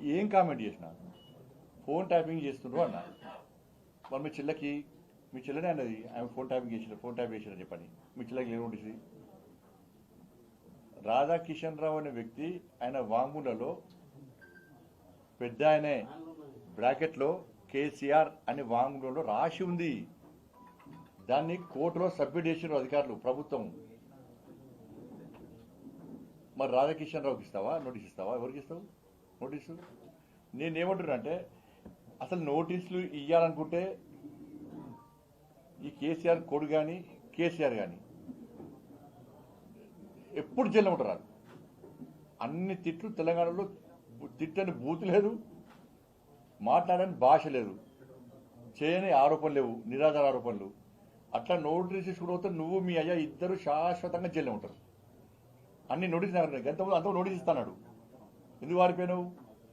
ఏం కామెంట్ చేసిన? Phone tapping చేస్తుండ్రు అన్న. మరి మీ చెల్లెకి మీ చెల్లెనే అన్నది ఆమె ఫోన్ ట్యాపింగ్ చేసిన ఫోన్ ట్యాప్ చేసిన చెప్పని. మీ చెల్లెకి ఏమి రాధాకిషన్ రావు అనే వ్యక్తి ఆయన వాంగ్మూలలో పెద్ద ఆయనే. బ్రాకెట్లో కేసీఆర్ అనే వాంగ్మూలంలో రాసి ఉంది. దాన్ని కోర్టులో సబ్మిట్ చేసిన అధికారులు ప్రభుత్వం. మరి రాధాకిషన్ రావుకి ఇస్తావా? నోటీస్ ఇస్తావా? ఎవరికి ఇస్తావు? నోటీసు? నేనేమంటున్నా అంటే అసలు నోటీసులు ఇవ్వాలనుకుంటే ఈ కేసీఆర్ కొడు కానీ కేసీఆర్ కానీ ఎప్పుడు జైల్లో ఉంటారు? అన్ని తిట్లు తెలంగాణలో తిట్టని బూత్ లేదు మాట్లాడని భాష లేదు చేయని ఆరోపణలు లేవు నిరాధార ఆరోపణలు అట్లా నోటీస్ తీసుకుని నువ్వు మీ అయ్యా ఇద్దరు శాశ్వతంగా జైల్లో ఉంటారు. అన్ని నోటీస్ ఎంత అంత నోటీస్ ఇస్తాడు ఎందుకు వారిపోయినావు